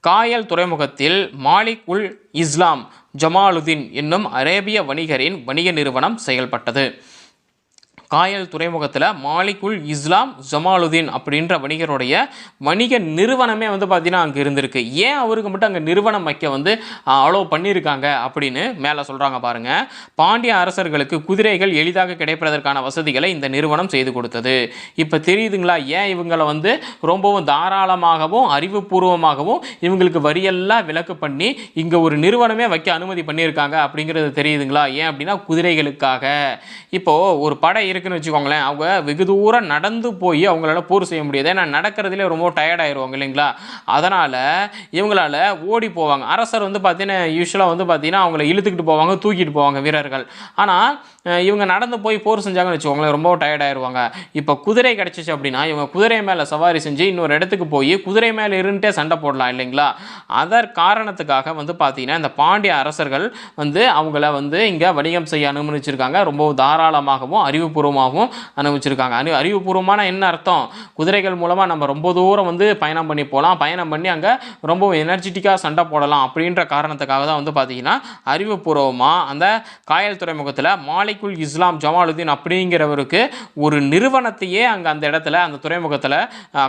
காயல் துறைமுகத்தில் மாலிக் உல் இஸ்லாம் ஜமாலுதீன் என்னும் அரேபிய வணிகரின் வணிக நிறுவனம் செயல்பட்டது. காயல் துறைமுகத்தில் மாலிகுல் இஸ்லாம் ஜமாலுதீன் அப்படின்ற வணிகருடைய வணிக நிறுவனமே வந்து பார்த்தீங்கன்னா அங்கே இருந்திருக்கு. ஏன் அவருக்கு மட்டும் அங்கே நிறுவனம் வைக்க வந்து அலோவ் பண்ணியிருக்காங்க அப்படின்னு மேலே சொல்கிறாங்க பாருங்கள் பாண்டிய அரசர்களுக்கு குதிரைகள் எளிதாக கிடைப்பதற்கான வசதிகளை இந்த நிறுவனம் செய்து கொடுத்தது. இப்போ தெரியுதுங்களா? ஏன் இவங்களை வந்து ரொம்பவும் தாராளமாகவும் அறிவுபூர்வமாகவும் இவங்களுக்கு வரியெல்லாம் விலக்கு பண்ணி இங்கே ஒரு நிறுவனமே வைக்க அனுமதி பண்ணியிருக்காங்க அப்படிங்கிறது தெரியுதுங்களா? ஏன் அப்படின்னா குதிரைகளுக்காக. இப்போது ஒரு படை இருக்குன்னு வச்சுக்கோங்களேன் அவங்க வெகு தூரம் நடந்து போய் அவங்களால போர் செய்ய முடியாது. ஏன்னா நடக்கிறதுலே ரொம்ப டயர்ட் ஆயிடுவாங்க இல்லைங்களா? அதனால் இவங்களால ஓடி போவாங்க. அரசர் வந்து பார்த்தீங்கன்னா யூஸ்வலாக வந்து பார்த்தீங்கன்னா அவங்கள இழுத்துக்கிட்டு போவாங்க தூக்கிட்டு போவாங்க வீரர்கள். ஆனால் இவங்க நடந்து போய் போர் செஞ்சாங்கன்னு வச்சுக்கோங்களேன் ரொம்ப டயர்ட் ஆயிடுவாங்க இப்போ குதிரை கிடச்சிச்சு அப்படின்னா இவங்க குதிரை மேலே சவாரி செஞ்சு இன்னொரு இடத்துக்கு போய் குதிரை மேலே இருந்துட்டே சண்டை போடலாம் இல்லைங்களா? அதர் காரணத்துக்காக வந்து பார்த்தீங்கன்னா இந்த பாண்டிய அரசர்கள் வந்து அவங்கள வந்து இங்கே வணிகம் செய்ய அனுமதிச்சிருக்காங்க. ரொம்ப தாராளமாகவும் அறிவுபூர்வமாகவும் அனுபவிச்சிருக்காங்க. அறி அறிவுபூர்வமான என்ன அர்த்தம்? குதிரைகள் மூலமாக நம்ம ரொம்ப தூரம் வந்து பயணம் பண்ணி போகலாம். பயணம் பண்ணி அங்கே ரொம்ப எனர்ஜெட்டிக்காக சண்டை போடலாம் அப்படின்ற காரணத்துக்காக தான் வந்து பார்த்தீங்கன்னா அறிவுபூர்வமாக அந்த காயல் துறைமுகத்தில் மாலிகுல் இஸ்லாம் ஜமாலுதீன் அப்படிங்கிறவருக்கு ஒரு நிறுவனத்தையே அங்கே அந்த இடத்துல அந்த துறைமுகத்தில்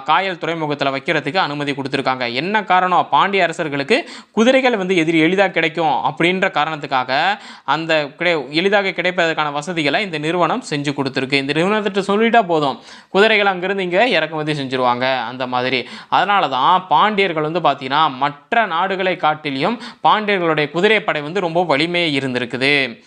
காயல் துறைமுகத்தில் வைக்கிறதுக்கு அனுமதி கொடுத்துருக்காங்க. என்ன காரணம்? பாண்டிய அரசர்களுக்கு குதிரைகள் வந்து எதிரி எளிதாக கிடைக்கும் அப்படின்ற காரணத்துக்காக அந்த கிடை எளிதாக கிடைப்பதற்கான வசதிகளை இந்த நிறுவனம் செஞ்சு கொடுத்துருக்கு இந்த நிறுவனத்திட்ட சொல்லிட்டா போதும். குதிரைகள் அங்கேருந்து இங்கே இறக்குமதி செஞ்சுருவாங்க. அந்த மாதிரி. அதனால தான் பாண்டியர்கள் வந்து பார்த்தீங்கன்னா மற்ற நாடுகளை காட்டிலையும் பாண்டியர்களுடைய குதிரைப்படை வந்து ரொம்ப வலிமையாக இருந்திருக்குது.